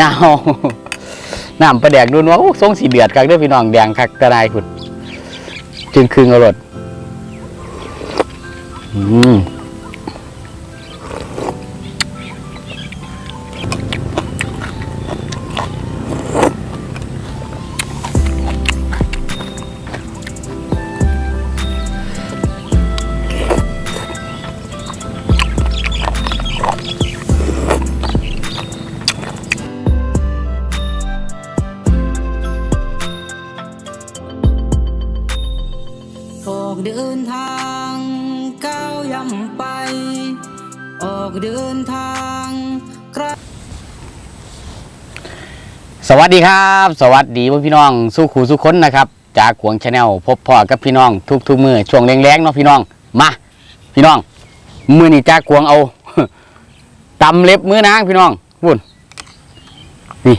ยาวน้ำประแดกดูนว่าโอ้ทรงสีเดือดคักเด้อพี่น้องแดงคักกระไดคุณจึงคืงอารถอืม ย่ำไป ออกเดินทางไกลสวัสดีครับ สวัสดีพี่น้องสู้ขู่สู้ค้นนะครับ จากขวงชาแนลพบพ่อกับพี่น้อง ทุกทุกมือช่วงแรงๆเนาะพี่น้องมาพี่น้อง มือนี่จากขวงเอาตำเล็บมือนางพี่น้องวุ่นนี่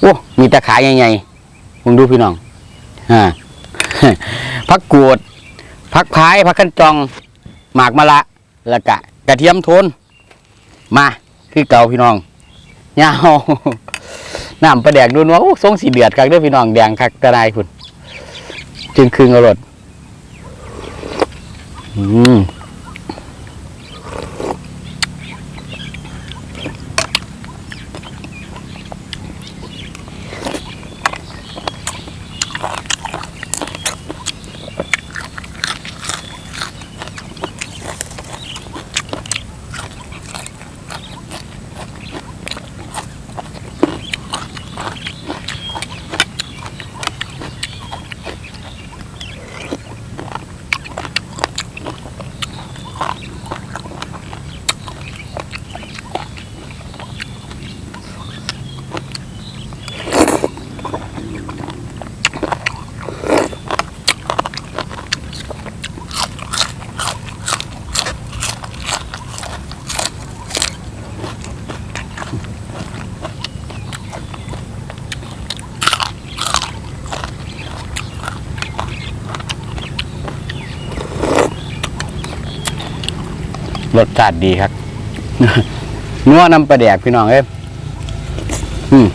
โอ้มีตะขาใหญ่ๆมึงดูพี่น้องอ่าพักกวดพักพายพักขันจอง หมากมะละแล้วกะกระเทียมโทนมาคือเก่าพี่น้องยาวน้ำประแดกดูนว่าโอ้ทรงสีเดือดคักเด้อพี่น้องแดงคักกระไดคุณจึงคืนอรรถอืม รสชาติดีครับนัวน้ำปลาแดกพี่น้องเอ้ยอืม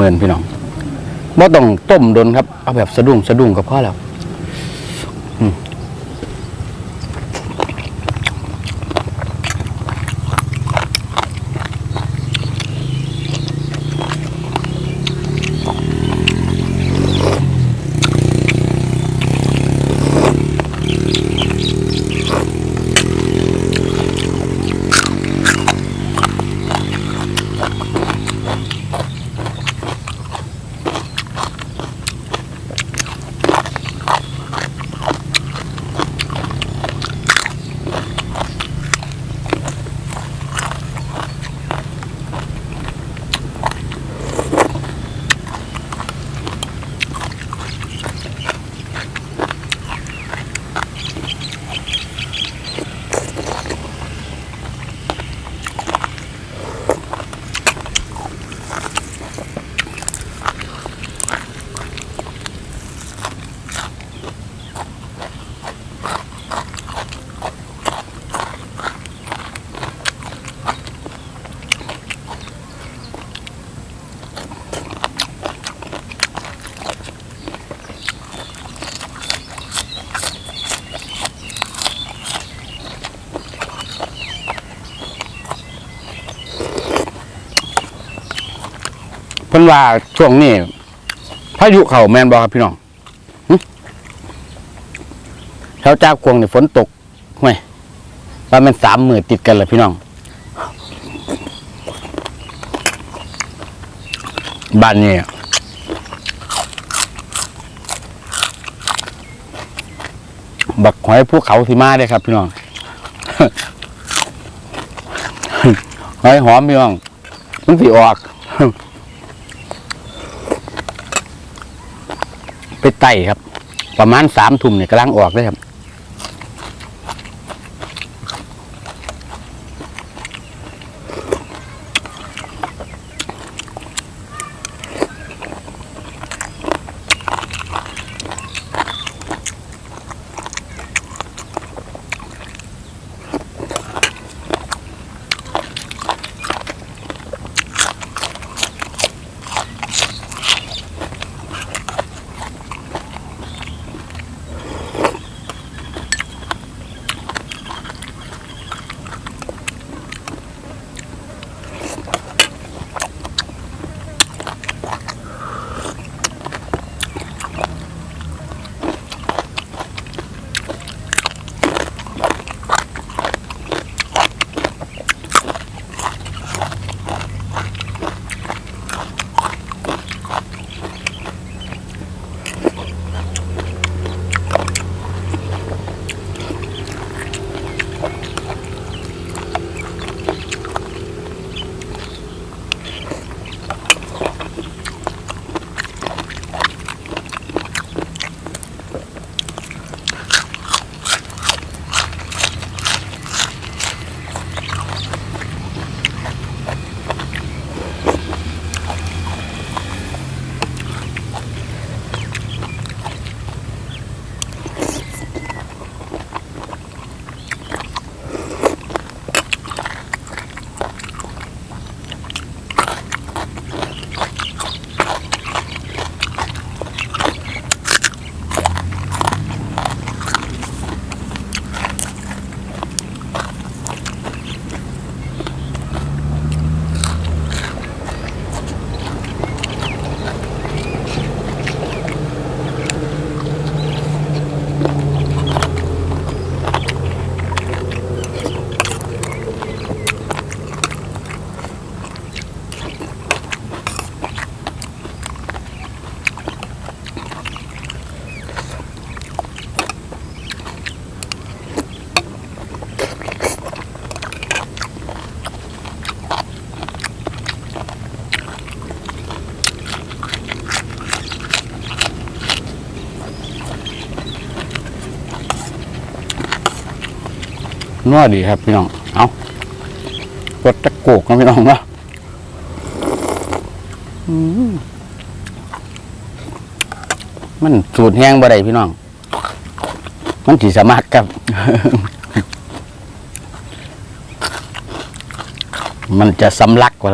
ที่มึนเมินพี่น้องบ่ต้องต้มโดนครับ เอาแบบสะดุ้งสะดุ้งก็พอแล้ว เพิ่นว่าช่วงนี้พายุเข้าแมนบ่ครับพี่น้องแถวจากวงเนี่ฝนตกห่วยว่ามันสามหมือติดกันเลยพี่น้อง บ้านนี้บักหอยภูเขาที่มาเลยครับ พี่น้องหอยหอมพี่น้องมันสิออก ไปไต่ครับ ประมาณสามทุ่มเนี่ยกำลังออกเลยครับ นัวดีครับพี่น้อง เอากดตะโกกนะพี่น้องเนาะมมันสูตรแห้งบ่ได้พี่น้อง มันสีสามารถครับ มันจะสำลักกว่า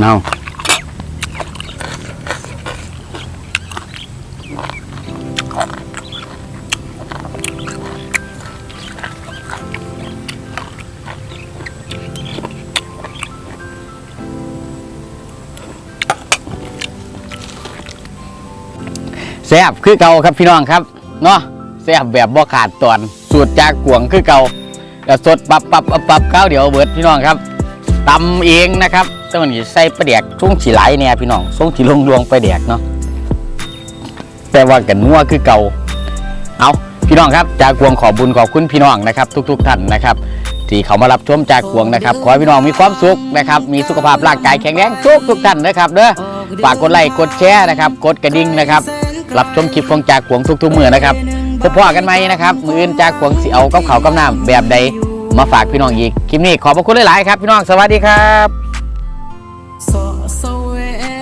เน่าแซ่บคือเก่าครับพี่น้องครับเนาะแซ่บแบบบ่ขาดตอนสูตรจากกวงคือเก่าแต่สดปับปับปับปับข้าวเดี๋ยวเบิดพี่น้องครับตำเองนะครับ แต่วันนี้ใส่ปลาแดกช่วงฉีไหลเนี่ยพี่น้องช่วงฉีลงดวงปลาแดกเนาะแต่ว่ากันนัวคือเก่าเอาพี่น้องครับจากกวงขอบุญขอบคุณพี่น้องนะครับ ทุก ๆ ท่านนะครับ ที่เขามารับชมจากกวงนะครับ ขอให้พี่น้องมีความสุขนะครับ มีสุขภาพร่างกายแข็งแรงทุกทุกท่านนะครับเด้อฝากกดไลค์กดแชร์นะครับกดกระดิ่งนะครับรับชมคลิปของจากกวงทุกๆมือนะครับพบพ่อกันไหมนะครับ มืออื่นจากกวงสิเอากับเขากับน้ำแบบใดมาฝากพี่น้องอีกคลิปนี้ขอบพระคุณหลายๆครับ พี่น้องสวัสดีครับ